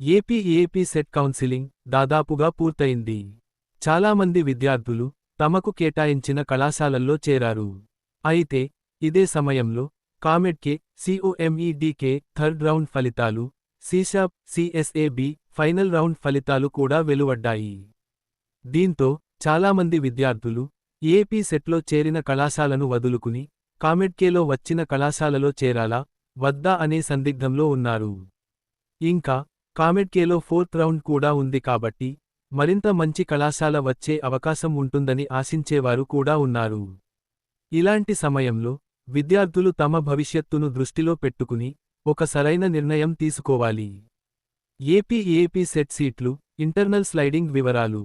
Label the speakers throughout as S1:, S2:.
S1: AP AP set counselling దాదాపుగా పూర్తయింది. చాలామంది విద్యార్థులు తమకు కేటాయించిన కళాశాలల్లో చేరారు. అయితే ఇదే సమయంలో కామెడ్కే సిఓఎంఈడికే థర్డ్ రౌండ్ ఫలితాలు సీషాప్ సిఎస్ఏబి ఫైనల్ రౌండ్ ఫలితాలు కూడా వెలువడ్డాయి. దీంతో చాలామంది విద్యార్థులు ఏపీ సెట్లో చేరిన కళాశాలను వదులుకుని కామెడ్కేలో వచ్చిన కళాశాలలో చేరాలా వద్దా అనే సందిగ్ధంలో ఉన్నారు. ఇంకా కామెడ్కేలో ఫోర్త్ రౌండ్ కూడా ఉంది కాబట్టి మరింత మంచి కళాశాల వచ్చే అవకాశం ఉంటుందని ఆశించేవారు కూడా ఉన్నారు. ఇలాంటి సమయంలో విద్యార్థులు తమ భవిష్యత్తును దృష్టిలో పెట్టుకుని ఒక సరైన నిర్ణయం తీసుకోవాలి. ఏపీ ఏపీ సెట్ సీట్లు ఇంటర్నల్ స్లైడింగ్ వివరాలు.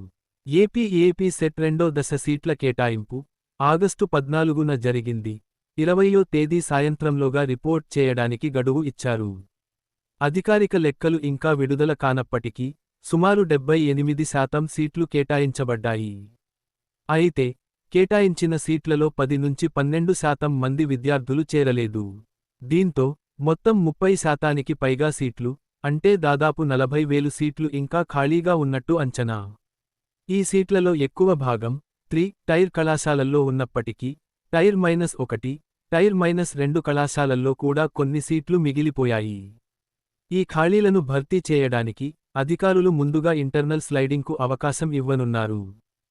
S1: ఏపీ ఏపీ సెట్ రెండో దశ సీట్ల కేటాయింపు ఆగస్టు పద్నాలుగున జరిగింది. ఇరవయో తేదీ సాయంత్రంలోగా రిపోర్ట్ చేయడానికి గడువు ఇచ్చారు. అధికారిక లెక్కలు ఇంకా విడుదల కానప్పటికీ సుమారు డెబ్బై ఎనిమిది శాతం సీట్లు కేటాయించబడ్డాయి. అయితే కేటాయించిన సీట్లలో పది నుంచి పన్నెండు శాతం మంది విద్యార్థులు చేరలేదు. దీంతో మొత్తం ముప్పై శాతానికి పైగా సీట్లు అంటే దాదాపు నలభై వేలు సీట్లు ఇంకా ఖాళీగా ఉన్నట్టు అంచనా. ఈ సీట్లలో ఎక్కువ భాగం త్రీ టైర్ కళాశాలల్లో ఉన్నప్పటికీ టైర్ మైనస్ ఒకటి టైర్ మైనస్ రెండు కళాశాలల్లో కూడా కొన్ని సీట్లు మిగిలిపోయాయి. ఈ ఖాళీలను భర్తీ చేయడానికి అధికారులు ముందుగా ఇంటర్నల్ స్లైడింగ్కు అవకాశం ఇవ్వనున్నారు.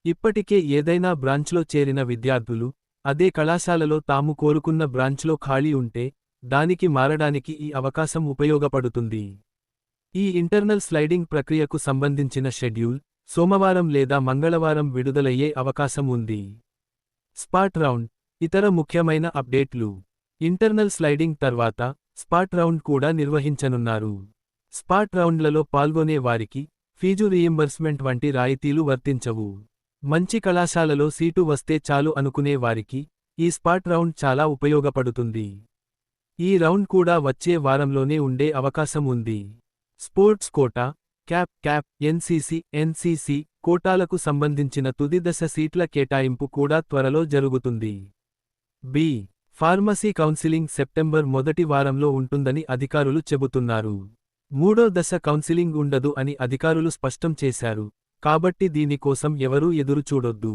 S1: ఇప్పటికే ఏదైనా బ్రాంచ్లో చేరిన విద్యార్థులు అదే కళాశాలలో తాము కోరుకున్న బ్రాంచ్లో ఖాళీ ఉంటే దానికి మారడానికి ఈ అవకాశం ఉపయోగపడుతుంది. ఈ ఇంటర్నల్ స్లైడింగ్ ప్రక్రియకు సంబంధించిన షెడ్యూల్ సోమవారం లేదా మంగళవారం విడుదలయ్యే అవకాశం ఉంది. స్పాట్ రౌండ్ ఇతర ముఖ్యమైన అప్డేట్లు. ఇంటర్నల్ స్లైడింగ్ తర్వాత స్పాట్ రౌండ్ కూడా నిర్వహించనున్నారు. స్పాట్ రౌండ్లలో పాల్గొనే వారికి ఫీజు రీయింబర్స్మెంట్ వంటి రాయితీలు వర్తించవు. మంచి కళాశాలలో సీటు వస్తే చాలు అనుకునే వారికి ఈ స్పాట్ రౌండ్ చాలా ఉపయోగపడుతుంది. ఈ రౌండ్ కూడా వచ్చే వారంలోనే ఉండే అవకాశం ఉంది. Sports quota cap cap NCC NCC కోటాలకు సంబంధించిన తుది దశ సీట్ల కేటాయింపు కూడా త్వరలో జరుగుతుంది. బి. ఫార్మసీ కౌన్సిలింగ్ సెప్టెంబర్ మొదటి వారంలో ఉంటుందని అధికారులు చెబుతున్నారు. మూడో దశ కౌన్సిలింగ్ ఉండదు అని అధికారులు స్పష్టం చేశారు. కాబట్టి దీనికోసం ఎవరూ ఎదురుచూడొద్దు.